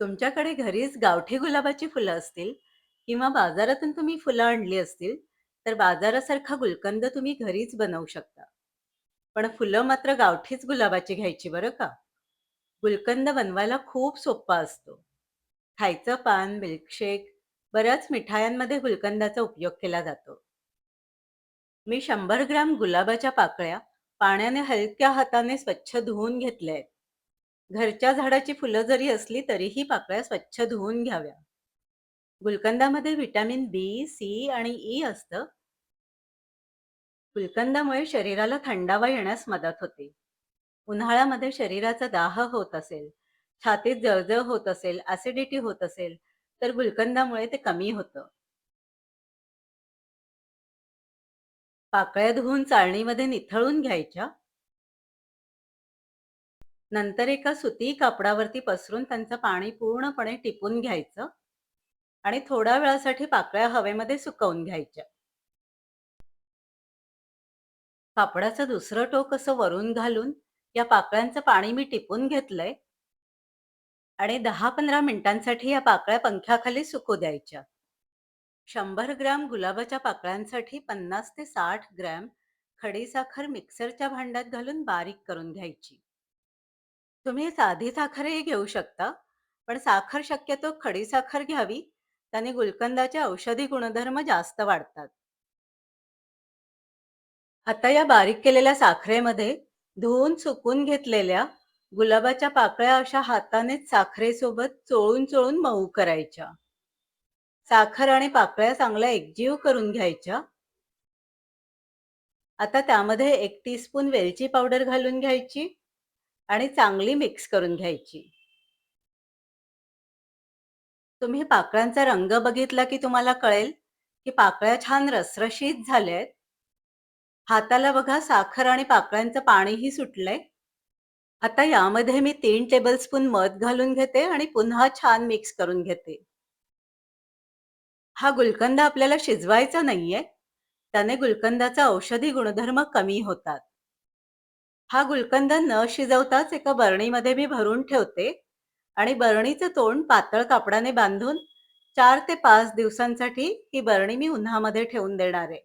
तुमच्याकडे घरीच गावठी गुलाबाची फुलं असतील किंवा बाजारातून तुम्ही फुलं आणली असतील, तर बाजारासारखा गुलकंद तुम्ही घरीच बनवू शकता. पण फुलं मात्र गावठीच गुलाबाची घ्यायची बरं का. गुलकंद बनवायला खूप सोप्पा असतो. खायचं पान, मिल्कशेक, बऱ्याच मिठायांमध्ये गुलकंदाचा उपयोग केला जातो. मी शंभर ग्रॅम गुलाबाच्या पाकळ्या पाण्याने हलक्या हाताने स्वच्छ धुवून घेतल्या आहेत. घरच्या झाडाची फुलं जरी असली तरीही पाकळ्या स्वच्छ धुवून घ्याव्या. गुलकंदामध्ये व्हिटॅमिन बी, सी आणि ई असतं. गुलकंदामुळे शरीराला थंडावा येण्यास मदत होते. उन्हाळ्यामध्ये शरीराचा दाह होत असेल, छातीत जळजळ होत असेल, ऍसिडिटी होत असेल, तर गुलकंदामुळे ते कमी होतं. पाकळ्या धुवून चाळणीमध्ये निथळून घ्यायच्या. नंतर एका सुती कापडावरती पसरून त्यांचं पाणी पूर्णपणे टिपून घ्यायचं आणि थोड्या वेळासाठी पाकळ्या हवेमध्ये सुकवून घ्यायच्या. कापडाचं दुसरं टोक असं वरून घालून या पाकळ्यांचं पाणी मी टिपून घेतलंय आणि 10-15 मिनिटांसाठी या पाकळ्या पंख्याखाली सुकू द्यायच्या. शंभर ग्रॅम गुलाबाच्या पाकळ्यांसाठी 50 ते साठ ग्रॅम खडीसाखर मिक्सरच्या भांड्यात घालून बारीक करून घ्यायची. तुम्ही साधी साखरही घेऊ शकता, पण साखर शक्यतो खडी साखर घ्यावी, त्याने गुलकंदाचे औषधी गुणधर्म जास्त वाढतात. आता या बारीक केलेल्या साखरेमध्ये धुवून सुकून घेतलेल्या गुलाबाच्या पाकळ्या अशा हातानेच साखरेसोबत चोळून चोळून मऊ करायच्या. साखर आणि पाकळ्या चांगल्या एकजीव करून घ्यायच्या. आता त्यामध्ये एक टीस्पून वेलची पावडर घालून घ्यायची आणि चांगली मिक्स करून घ्यायची. तुम्ही पाकळ्यांचा रंग बघितला की तुम्हाला कळेल की पाकळ्या छान रसरशीत झाल्या आहेत. हाताला बघा साखर आणि पाकळ्यांचं पाणीही सुटलंय. आता यामध्ये मी तीन टेबलस्पून मध घालून घेते आणि पुन्हा छान मिक्स करून घेते. हा गुलकंद आपल्याला शिजवायचा नाहीये. त्याने गुलकंदाचा औषधी गुणधर्म कमी होतात. हा गुलकंद न शिजवताच एका बरणीमध्ये मी भरून ठेवते आणि बरणीचं तोंड पातळ कापडाने बांधून चार ते पाच दिवसांसाठी ही बरणी मी उन्हामध्ये ठेवून देणार आहे.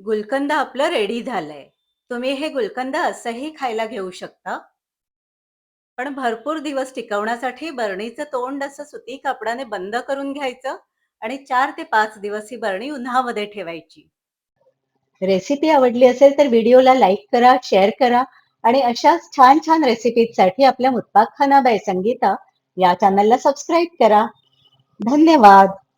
गुलकंद आपलं रेडी झालंय. तुम्ही हे गुलकंद असंही खायला घेऊ शकता. पण भरपूर दिवस टिकवण्यासाठी बरणीचं तोंड असं सुती कापडाने बंद करून घ्यायचं आणि चार ते पाच दिवस ही बरणी उन्हामध्ये ठेवायची. रेसिपी आवडली असेल तर व्हिडिओला लाईक करा, शेअर करा आणि अशाच छान छान रेसिपीजसाठी आपल्या मुत्ताक खाना बाय संगीता या चॅनलला सबस्क्राईब करा. धन्यवाद.